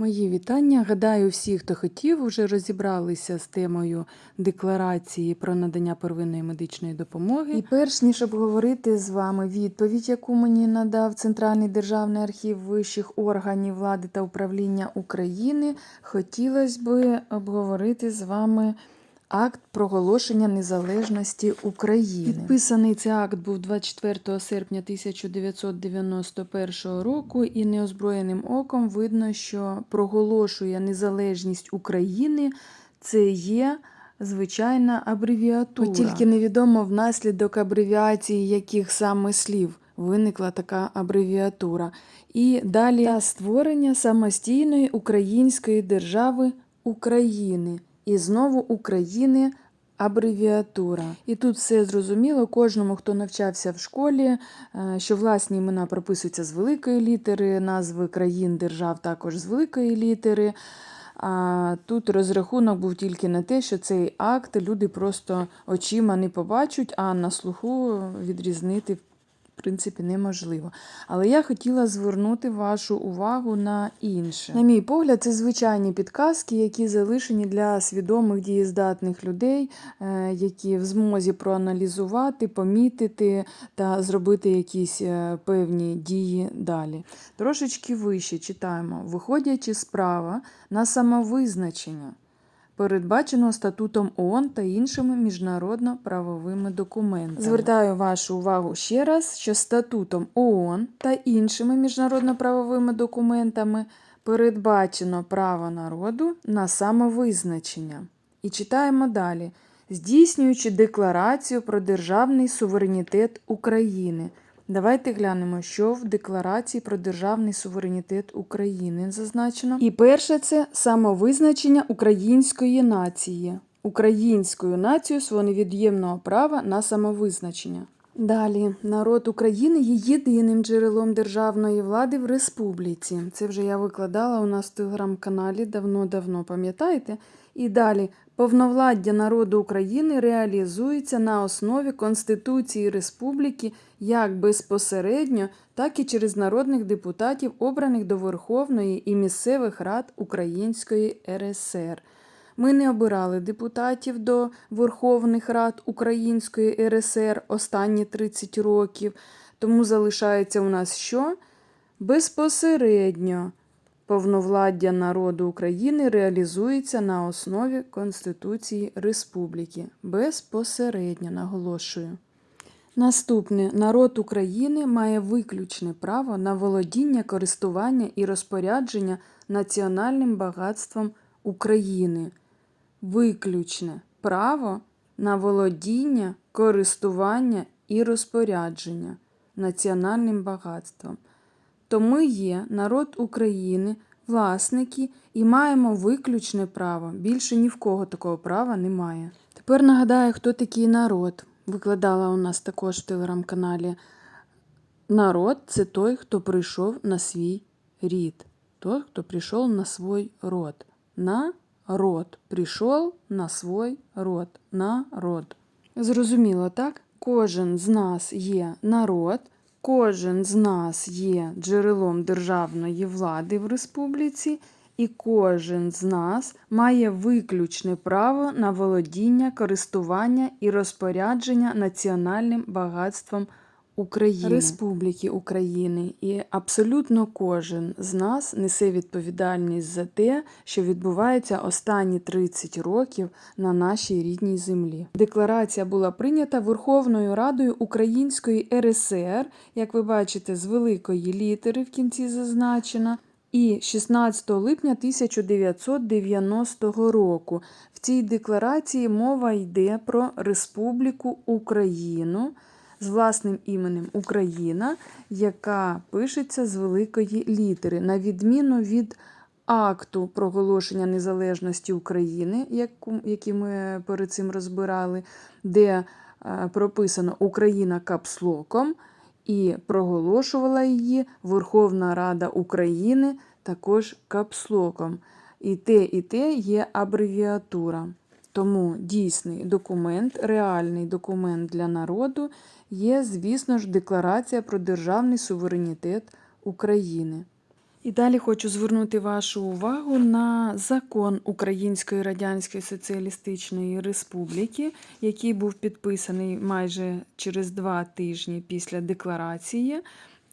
Мої вітання. Гадаю, всі, хто хотів, вже розібралися з темою декларації про надання первинної медичної допомоги. І перш ніж обговорити з вами відповідь, яку мені надав Центральний державний архів вищих органів влади та управління України, хотілося б обговорити з вами. Акт проголошення незалежності України. Підписаний цей акт був 24 серпня 1991 року, і неозброєним оком видно, що проголошує незалежність України. Це є звичайна абревіатура. От тільки невідомо внаслідок абревіації яких саме слів виникла така абревіатура. І далі та створення самостійної української держави України. І знову України абревіатура. І тут все зрозуміло кожному, хто навчався в школі, е, що власні імена прописуються з великої літери, назви країн, держав також з великої літери. А тут розрахунок був тільки на те, що цей акт люди просто очима не побачать, а на слуху відрізнити принципі неможливо. Але я хотіла звернути вашу увагу на інше. На мій погляд, це звичайні підказки, які залишені для свідомих дієздатних людей, е, які в змозі проаналізувати, помітити та зробити якісь е, певні дії далі. Трошечки вище читаємо, виходячи справа на самовизначення передбаченого статутом ООН та іншими міжнародно-правовими документами. Звертаю вашу увагу ще раз, що статутом ООН та іншими міжнародно-правовими документами передбачено право народу на самовизначення. І читаємо далі. Здійснюючи декларацію про державний суверенітет України. Давайте глянемо, що в Декларації про державний суверенітет України зазначено. І перше це самовизначення української нації. Українською нацією свого невід'ємного права на самовизначення. Далі, народ України є єдиним джерелом державної влади в республіці. Це вже я викладала у нас в телеграм-каналі давно-давно, пам'ятаєте? І далі повновладдя народу України реалізується на основі Конституції Республіки як безпосередньо, так і через народних депутатів, обраних до Верховної і місцевих рад Української РСР. Ми не обирали депутатів до Верховних Рад Української РСР останні 30 років, тому залишається у нас що? Безпосередньо повновладдя народу України реалізується на основі Конституції Республіки. Безпосередньо наголошую. Наступне народ України має виключне право на володіння, користування і розпорядження національним багатством України. Виключне право на володіння, користування і розпорядження національним багатством. То ми є народ України, власники і маємо виключне право. Більше ні в кого такого права немає. Тепер нагадаю, хто такий народ. Викладала у нас також в телеграм-каналі. Народ це той, хто прийшов на свій рід. Той, хто прийшов на свій род. Народ прийшов на свій род. Народ. Зрозуміло, так? Кожен з нас є народ, кожен з нас є джерелом державної влади в республіці, і кожен з нас має виключне право на володіння, користування і розпорядження національним багатством України, Республіки України. І абсолютно кожен з нас несе відповідальність за те, що відбувається останні 30 років на нашій рідній землі. Декларація була прийнята Верховною Радою Української РСР, як ви бачите, з великої літери в кінці зазначена. І 16 липня 1990 року в цій декларації мова йде про Республіку Україну з власним іменем Україна, яка пишеться з великої літери, на відміну від акту проголошення незалежності України, який ми перед цим розбирали, де е, прописано Україна капслоком. І проголошувала її Верховна Рада України також капслоком. І те, і те є абревіатура. Тому дійсний документ, реальний документ для народу є, звісно ж, Декларація про державний суверенітет України. І далі хочу звернути вашу увагу на закон Української Радянської Соціалістичної Республіки, який був підписаний майже через два тижні після декларації,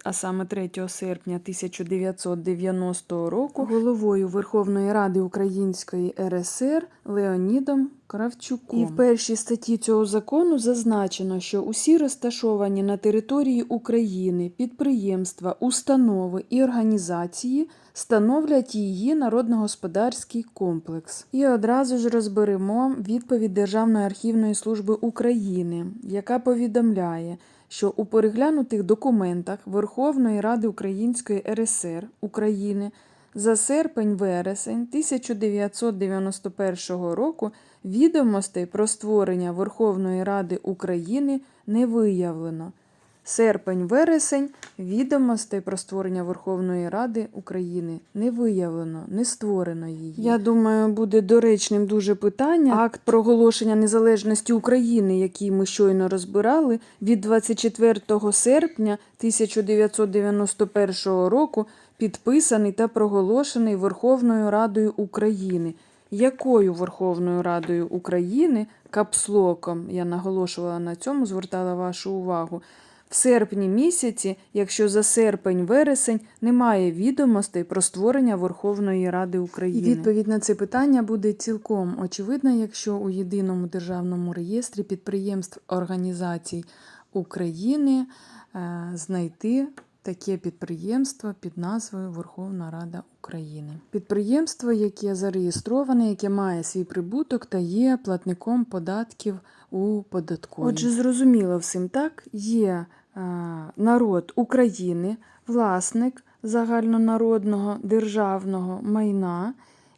а саме 3 серпня 1990 року, головою Верховної Ради Української РСР Леонідом Кравчуком. І в першій статті цього закону зазначено, що усі розташовані на території України підприємства, установи і організації становлять її народно-господарський комплекс. І одразу ж розберемо відповідь Державної архівної служби України, яка повідомляє, що у переглянутих документах Верховної Ради Української РСР України за серпень-вересень 1991 року відомостей про створення Верховної Ради України не виявлено. Серпень-вересень відомостей про створення Верховної Ради України не виявлено, не створено її. Я думаю, буде доречним дуже питання. Акт проголошення незалежності України, який ми щойно розбирали, від 24 серпня 1991 року підписаний та проголошений Верховною Радою України. Якою Верховною Радою України капслоком я наголошувала на цьому, звертала вашу увагу. В серпні місяці, якщо за серпень-вересень немає відомостей про створення Верховної Ради України. І відповідь на це питання буде цілком очевидна, якщо у єдиному державному реєстрі підприємств організацій України е, знайти таке підприємство під назвою Верховна Рада України. Підприємство, яке зареєстроване, яке має свій прибуток та є платником податків у податковій. Отже, зрозуміло всім так, є народ України, власник загальнонародного державного майна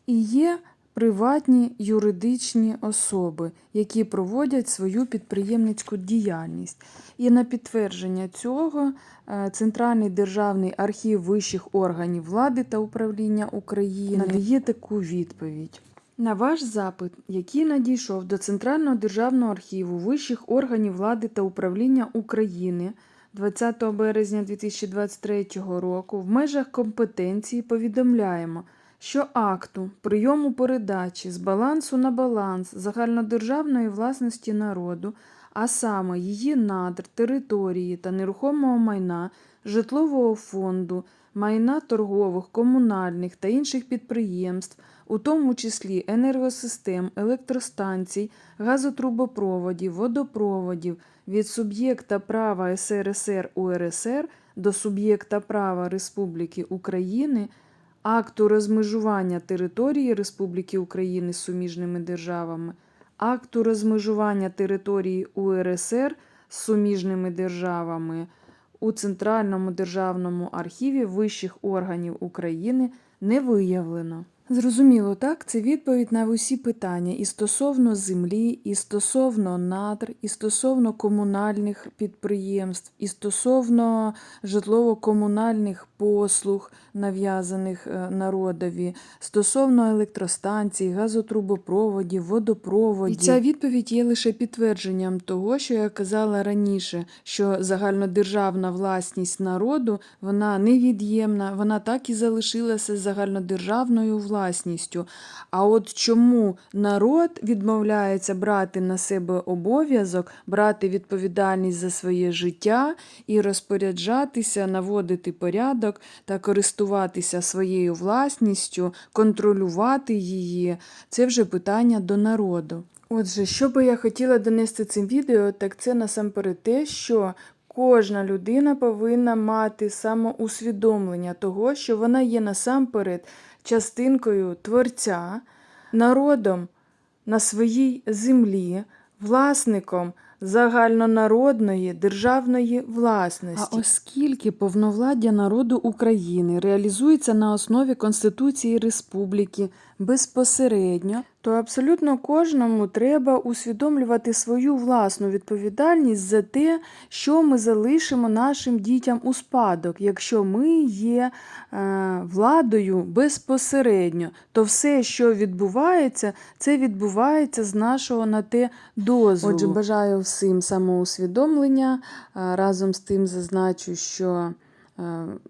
і є приватні юридичні особи, які проводять свою підприємницьку діяльність. І на підтвердження цього е, Центральний державний архів вищих органів влади та управління України надає таку відповідь. На ваш запит, який надійшов до Центрального державного архіву вищих органів влади та управління України 20 березня 2023 року, в межах компетенції повідомляємо, що акту прийому передачі з балансу на баланс загальнодержавної власності народу, а саме її надр, території та нерухомого майна, житлового фонду, майна торгових, комунальних та інших підприємств, у тому числі енергосистем, електростанцій, газотрубопроводів, водопроводів від суб'єкта права СРСР УРСР до суб'єкта права Республіки України, акту розмежування території Республіки України з суміжними державами, акту розмежування території УРСР з суміжними державами у Центральному державному архіві вищих органів України не виявлено. Зрозуміло, так, це відповідь на усі питання і стосовно землі, і стосовно надр, і стосовно комунальних підприємств, і стосовно житлово-комунальних послуг, нав'язаних е, народові, стосовно електростанцій, газотрубопроводів, водопроводів. І ця відповідь є лише підтвердженням того, що я казала раніше, що загальнодержавна власність народу вона невід'ємна, вона так і залишилася загальнодержавною власністю. А от чому народ відмовляється брати на себе обов'язок, брати відповідальність за своє життя і розпоряджатися, наводити порядок та користуватися своєю власністю, контролювати її, це вже питання до народу. Отже, що би я хотіла донести цим відео, так це насамперед те, що кожна людина повинна мати самоусвідомлення того, що вона є насамперед частинкою Творця, народом на своїй землі, власником загальнонародної державної власності. А оскільки повновладдя народу України реалізується на основі Конституції Республіки безпосередньо, то абсолютно кожному треба усвідомлювати свою власну відповідальність за те, що ми залишимо нашим дітям у спадок. Якщо ми є е, владою безпосередньо, то все, що відбувається, це відбувається з нашого на те дозволу. Отже, бажаю всім самоусвідомлення. Разом з тим зазначу, що е,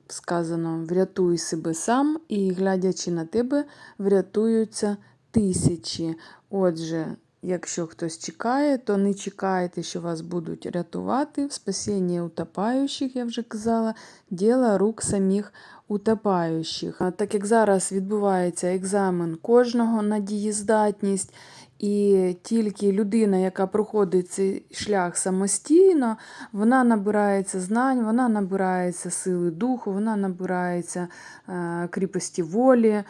сказано врятуй себе сам, і глядячи на тебе, врятуються тисячі. Отже, якщо хтось чекає, то не чекайте, що вас будуть рятувати. В спасінні утопаючих, я вже казала, діло рук самих утопаючих. Так як зараз відбувається екзамен кожного на дієздатність, і тільки людина, яка проходить цей шлях самостійно, вона набирається знань, вона набирається сили духу, вона набирається е, кріпості волі.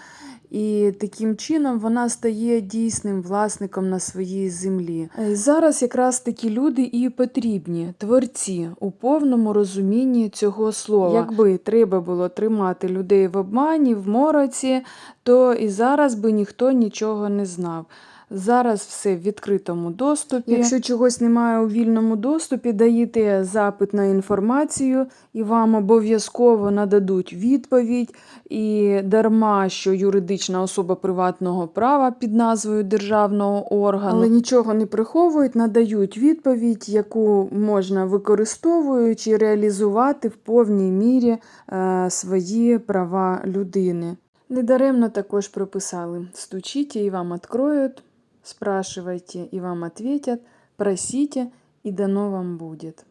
І таким чином вона стає дійсним власником на своїй землі. Е, Зараз якраз такі люди і потрібні, творці у повному розумінні цього слова. Якби треба було тримати людей в обмані, в мороці, то і зараз би ніхто нічого не знав. Зараз все в відкритому доступі. Якщо чогось немає у вільному доступі, даєте запит на інформацію, і вам обов'язково нададуть відповідь. І дарма, що юридична особа приватного права під назвою державного органу, але нічого не приховують, надають відповідь, яку можна використовуючи реалізувати в повній мірі е, свої права людини. Недаремно також прописали: стучите, і вам откроют, спрашивайте, и вам ответят, просите, и дано вам будет.